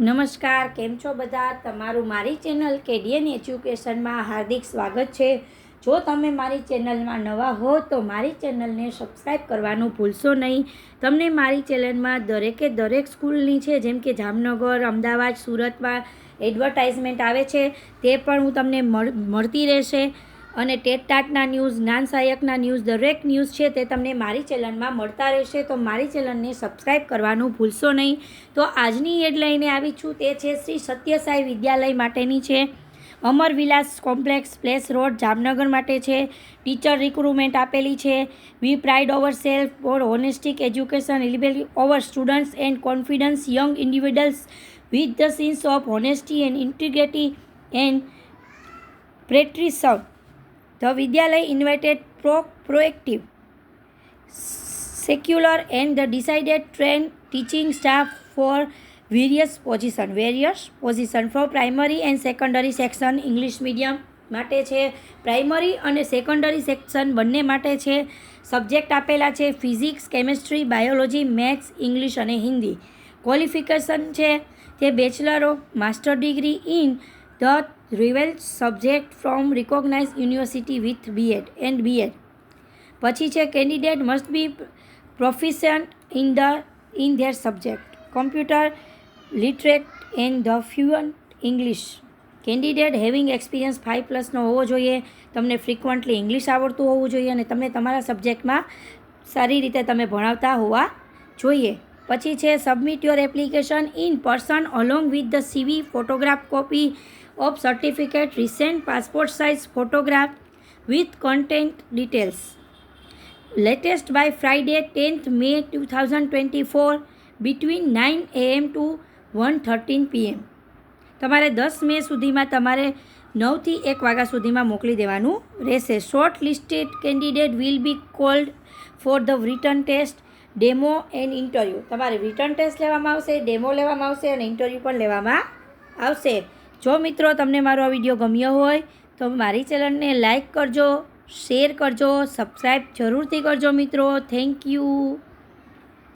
નમસ્કાર, કેમ છો બધા? તમારું મારી ચેનલ કેડીએન એજ્યુકેશનમાં હાર્દિક સ્વાગત છે. જો તમે મારી ચેનલમાં નવા હો, તો મારી ચેનલને સબસ્ક્રાઈબ કરવાનું ભૂલશો નહીં. તમને મારી ચેનલમાં દરેકે દરેક સ્કૂલની છે, જેમ કે જામનગર, અમદાવાદ, સુરતમાં એડવર્ટાઇઝમેન્ટ આવે છે. તે પણ હું તમને મળ, મળતી રહેશે. અને ટેટ ટાટના ન્યૂઝ, જ્ઞાન સહાયકના ન્યૂઝ, દરેક ન્યૂઝ છે તે તમને મારી ચેનલમાં મળતા રહેશે. તો મારી ચેનલને સબસ્ક્રાઈબ કરવાનું ભૂલશો નહીં. તો આજની એડ લઈને આવી છું. તે છે શ્રી સત્યસાઈ વિદ્યાલય માટેની છે. Amar Vilas complex place road Jamnagar માટે છે. ટીચર રિક્રુટમેન્ટ આપેલી છે. We pride over self for holistic education enable over students and confidence young individuals with the sense of honesty and integrity and patriotism. The Vidyalaya invited pro proactive, secular and the decided trained teaching staff for various position, various position for primary and secondary section English medium માટે છે primary અને secondary section બંને માટે છે subject આપેલા છે physics chemistry biology maths English અને Hindi qualification છે તે bachelor master degree in the reveal subject from recognise university with BEd, and BEd. પછી છે, candidate must be proficient in the, in their subject. Computer literate and the fluent English. Candidate having experience five પ્લસનો હોવો જોઈએ, તમને frequently English આવડતું હોવું જોઈએ અને તમને તમારા સબ્જેક્ટમાં સારી રીતે તમે ભણાવતા હોવા જોઈએ. પછી છે submit your application in person along with the CV photograph copy of certificate recent passport size photograph with content details latest by Friday tenth May two thousand twenty four between nine AM to one thirteen PM તમારે દસ મે સુધીમાં તમારે નવથી એક વાગ્યા સુધીમાં મોકલી દેવાનું રહેશે. Short listed candidate will be called for the written test demo and interview. તમારે રિટર્ન ટેસ્ટ લેવામાં આવશે, ડેમો લેવામાં આવશે અને ઇન્ટરવ્યૂ પણ લેવામાં આવશે. જો મિત્રો તમને મારો આ વીડિયો ગમ્યો હોય, તો મારી ચેનલને લાઇક કરજો શેર કરજો સબસ્ક્રાઈબ જરૂરથી કરજો મિત્રો. Thank you